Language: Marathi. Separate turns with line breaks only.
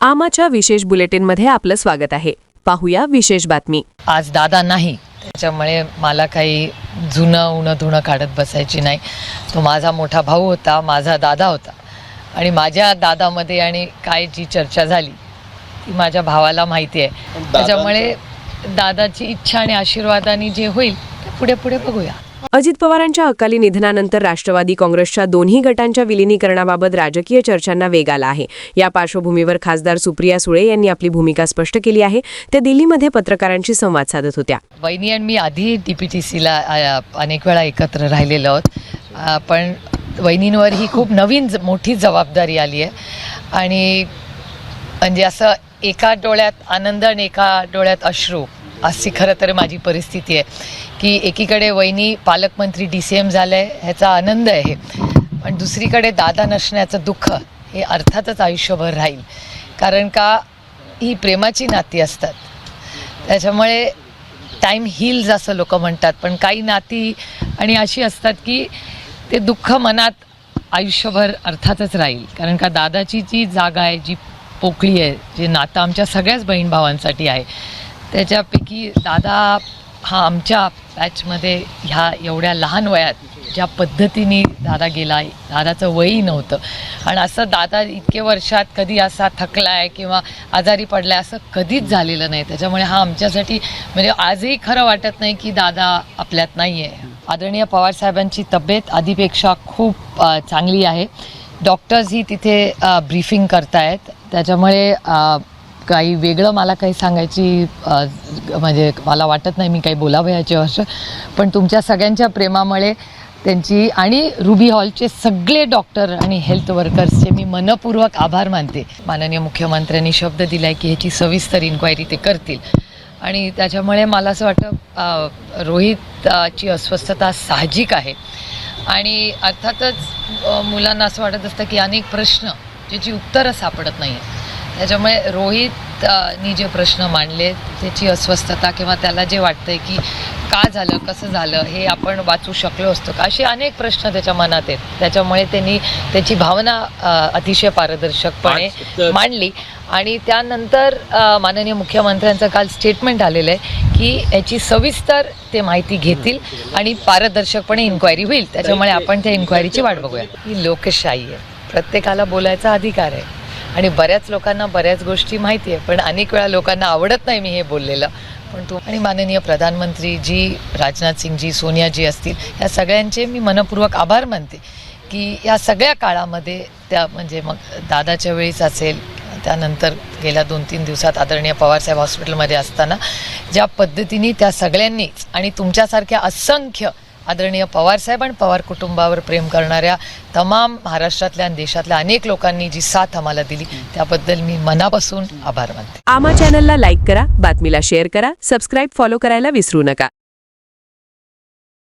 आमाच्या विशेष बुलेटिनमध्ये आपलं स्वागत आहे. पाहूया विशेष बातमी.
आज दादा नाही. त्याच्यामुळे मला काही जुनं उणं धुणं काढत बसायची नाही. तो माझा मोठा भाऊ होता माझा दादा होता. आणि माझ्या दादामध्ये आणि काय जी चर्चा झाली ती माझ्या भावाला माहिती आहे. त्याच्यामुळे दादाची इच्छा आणि आशीर्वादाने जे होईल ते पुढे पुढे बघूया.
अजित पवारांच्या अकाली निधनानंतर राष्ट्रवादी काँग्रेसच्या दोन्ही गटांच्या विलिनीकरणाबाबत राजकीय चर्चांना वेग आला आहे. या पार्श्वभूमीवर खासदार सुप्रिया सुळे यांनी आपली भूमिका स्पष्ट केली आहे. त्या दिल्लीमध्ये पत्रकारांशी संवाद साधत होत्या.
वहिनी आणि मी आधी डीपीटीसीला पी टी सीला अनेक वेळा एकत्र राहिलेलो आहोत. पण वहिनींवर ही खूप नवीन ज- मोठी जबाबदारी आली आहे. आणि म्हणजे असं एका डोळ्यात आनंद आणि एका डोळ्यात अश्रू. अशी खरं तर माझी परिस्थिती आहे. की एकीकडे वहिनी पालकमंत्री डी सी एम झालं आहे ह्याचा आनंद आहे. पण दुसरीकडे दादा नसण्याचं दुःख हे अर्थातच आयुष्यभर राहील. कारण का ही प्रेमाची नाती असतात. त्याच्यामुळे टाईम हिल्स असं लोक म्हणतात. पण काही नाती आणि अशी असतात की ते दुःख मनात आयुष्यभर अर्थातच राहील. कारण का दादाची जी जागा आहे जी पोकळी आहे जे नातं आमच्या सगळ्याच बहीण भावांसाठी आहे. त्याच्यापैकी दादा हा आमच्या बॅचमध्ये ह्या एवढ्या लहान वयात ज्या पद्धतीने दादा गेला दादाचं वयही नव्हतं. आणि असं दादा इतके वर्षात कधी असा थकला आहे किंवा आजारी पडला आहे असं कधीच झालेलं नाही. त्याच्यामुळे हा आमच्यासाठी म्हणजे आजही खरं वाटत नाही की दादा आपल्यात नाही आहे आदरणीय पवारसाहेबांची तब्येत आधीपेक्षा खूप चांगली आहे. डॉक्टर्सही तिथे ब्रीफिंग करतायत. त्याच्यामुळे काही वेगळं मला काही सांगायची म्हणजे मला वाटत नाही मी काही बोलावं वर्ष. पण तुमच्या सगळ्यांच्या प्रेमामुळे त्यांची आणि रुबी हॉलचे सगळे डॉक्टर आणि हेल्थ वर्कर्सचे मी मनपूर्वक आभार मानते. माननीय मुख्यमंत्र्यांनी शब्द दिला आहे की ह्याची सविस्तर इन्क्वायरी ते करतील. आणि त्याच्यामुळे मला असं वाटतं रोहितची अस्वस्थता साहजिक आहे. आणि अर्थातच मुलांना असं वाटत असतं की अनेक प्रश्न ज्याची उत्तरं सापडत नाही त्याच्यामुळे रोहित अ, नी जे प्रश्न मांडले त्याची अस्वस्थता किंवा त्याला जे वाटतंय की का झालं कसं झालं हे आपण वाचू शकलो असतो का? असे अनेक प्रश्न त्याच्या मनात आहेत. त्याच्यामुळे त्यांनी त्याची भावना अतिशय पारदर्शकपणे मांडली. आणि त्यानंतर माननीय मुख्यमंत्र्यांचं काल स्टेटमेंट आलेलं आहे की याची सविस्तर ते माहिती घेतील आणि पारदर्शकपणे इन्क्वायरी होईल. त्याच्यामुळे आपण त्या इन्क्वायरीची वाट बघूया. ही लोकशाही आहे. प्रत्येकाला बोलायचा अधिकार आहे. आणि बऱ्याच लोकांना बऱ्याच गोष्टी माहिती आहे पण अनेक वेळा लोकांना आवडत नाही मी हे बोललेलं. पण तू आणि माननीय प्रधानमंत्री जी राजनाथ सिंगजी सोनियाजी असतील या सगळ्यांचे मी मनपूर्वक आभार मानते की या सगळ्या काळामध्ये त्या म्हणजे मग दादाच्या वेळीच असेल त्यानंतर गेल्या दोन तीन दिवसात आदरणीय पवारसाहेब हॉस्पिटलमध्ये असताना ज्या पद्धतीने त्या सगळ्यांनीच आणि तुमच्यासारख्या असंख्य आदरणीय पवारसाहेब आणि पवार कुटुंबावर प्रेम करणाऱ्या तमाम महाराष्ट्रातल्या आणि देशातल्या अनेक लोकांनी जी साथ आम्हाला दिली त्याबद्दल मी मनापासून आभार मानते.
आमा चॅनलला लाईक करा बातमीला शेअर करा सबस्क्राईब फॉलो करायला विसरू नका.